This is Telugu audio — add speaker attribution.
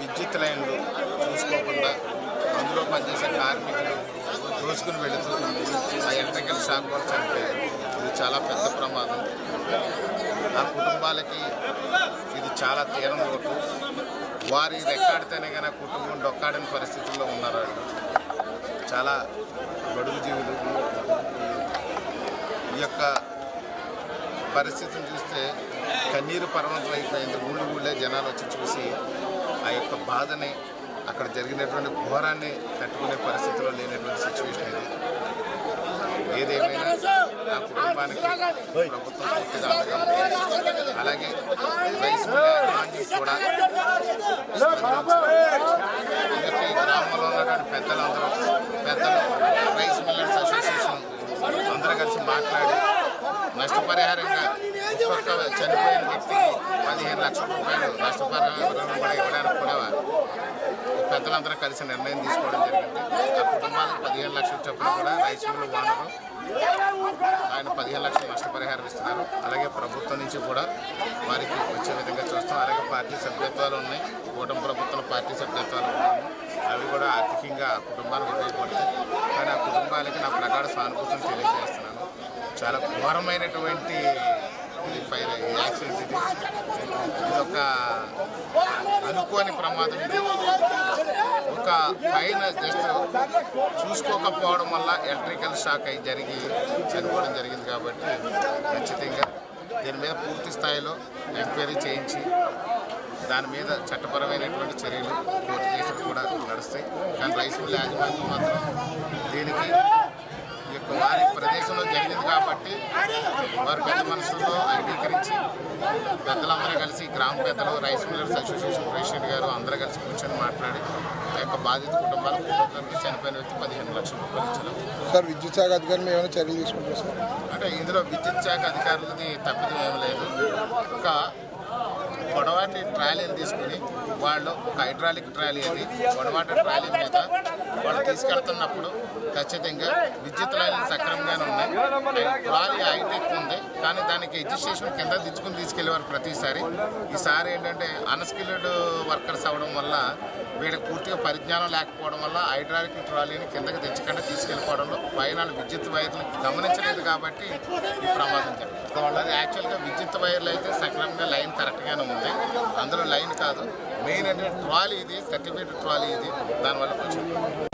Speaker 1: విద్యుత్ లైన్లు చూసుకోకుండా అందులో పనిచేసే కార్మికులు దోచుకుని వెళుతున్నారు ఆ ఎలక్ట్రికల్ షాక్ వర్క్స్ అంటే ఇది చాలా పెద్ద ప్రమాదం. ఆ కుటుంబాలకి ఇది చాలా తీరం లోటు. వారి ఎక్కడితేనే కానీ కుటుంబం డొక్కాడని పరిస్థితుల్లో ఉన్నారు? చాలా బడుగు జీవులు. ఈ యొక్క పరిస్థితిని చూస్తే కన్నీరు పర్వంతం అయిపోయింది. ఊళ్ళు ఊళ్ళే జనాలు వచ్చి చూసి ఆ యొక్క బాధని అక్కడ జరిగినటువంటి ఘోరాన్ని తట్టుకునే పరిస్థితిలో లేనటువంటి సిచ్యువేషన్ ఇది. ఏదేమైనా ఆ కుటుంబానికి ప్రభుత్వం పూర్తిగా అండగా అలాగే రైస్ కూడా ఎందుకంటే గ్రామంలో ఉన్నటువంటి పెద్దలందరూ పెద్దలు రైస్ మిల్లర్స్ అసోసియేషన్ అందరూ కలిసి మాట్లాడి నష్టపరిహారంగా ఒక్కొక్క చనిపోయిన వ్యక్తికి పదిహేను లక్షల రూపాయలు నష్టపరిహారం కూడా ఇవ్వడానికి కూడా పెద్దలందరూ కలిసి నిర్ణయం తీసుకోవడం జరిగింది. ఆ కుటుంబాలకు పదిహేను లక్షల చొప్పున కూడా రైస్ మిల్లు ఓనరు ఆయన పదిహేను లక్షలు నష్టపరిహారం ఇస్తున్నారు. అలాగే ప్రభుత్వం నుంచి కూడా వారికి వచ్చే విధంగా చూస్తాం. అలాగే పార్టీ సభ్యత్వాలు ఉన్నాయి. కూటమి ప్రభుత్వం పార్టీ సభ్యత్వాలు ఉన్నాయి. అవి కూడా ఆర్థికంగా కుటుంబానికి ఉపయోగపడతాయి. కానీ ఆ కుటుంబానికి నా ప్రగాఢ సానుభూతిని తెలియజేస్తున్నాను. చాలా ఘోరమైనటువంటి ఫైర్ యాక్సిడెంట్ ఇది. ఒక అనుకోని ప్రమాదం ఇది. ఒక పైన జస్ట్ చూసుకోకపోవడం వల్ల ఎలక్ట్రికల్ షాక్ అయి జరిగి చనిపోవడం జరిగింది కాబట్టి ఖచ్చితంగా దీని మీద పూర్తి స్థాయిలో ఎంక్వైరీ చేయించి దాని మీద చట్టపరమైనటువంటి చర్యలు కోర్టు కేసులు కూడా నడుస్తాయి. కానీ రైస్ మిల్ యాజమాన్యం మాత్రం దీనికి వారి ప్రదేశంలో జరిగింది కాబట్టి వారి పెద్ద మనసులో అంగీకరించి పెద్దలందరూ కలిసి గ్రామ పెద్దలు రైస్ మిల్లర్స్ అసోసియేషన్ ప్రెసిడెంట్ గారు అందరూ కలిసి కూర్చొని మాట్లాడి ఆ యొక్క బాధిత కుటుంబాల కుటుంబానికి చనిపోయిన వ్యక్తి పదిహేను లక్షల రూపాయలు ఇచ్చారు.
Speaker 2: సార్ విద్యుత్ శాఖ అధికారులు ఏమైనా చర్యలు తీసుకుంటారు సార్?
Speaker 1: అంటే ఇందులో విద్యుత్ శాఖ అధికారులది తప్పిదం ఏం లేదు. ఒక పొడవాటి ట్రాలీని తీసుకుని వాళ్ళు ఒక హైడ్రాలిక్ ట్రాలీ అది. పొడవాటి ట్రాలీ మీద వాళ్ళు తీసుకెళ్తున్నప్పుడు ఖచ్చితంగా విద్యుత్ లైన్లు సక్రమంగానే ఉన్నాయి. ట్రాలీ హైటెక్ ఉంది కానీ దానికి ఎడ్యుకేషన్ కింద దించుకుని తీసుకెళ్ళేవారు ప్రతిసారి. ఈసారి ఏంటంటే అన్స్కిల్డ్ వర్కర్స్ అవ్వడం వల్ల వీళ్ళకి పూర్తిగా పరిజ్ఞానం లేకపోవడం వల్ల హైడ్రాలిక్ ట్రాలీని కిందకి తెచ్చకుండా తీసుకెళ్ళిపోవడంలో పైన విద్యుత్ వైర్లను గమనించలేదు కాబట్టి ఈ ప్రమాదం జరిగింది. వాళ్ళది యాక్చువల్గా విద్యుత్ వైర్లు అయితే సక్రమంగా లైన్ కరెక్ట్గానే ఉంది. అందులో లైన్ కాదు. మెయిన్ అంటే ట్రాలీ ఇది సర్టిఫికేట్ ట్రాలీ ఇది. దానివల్ల కొంచెం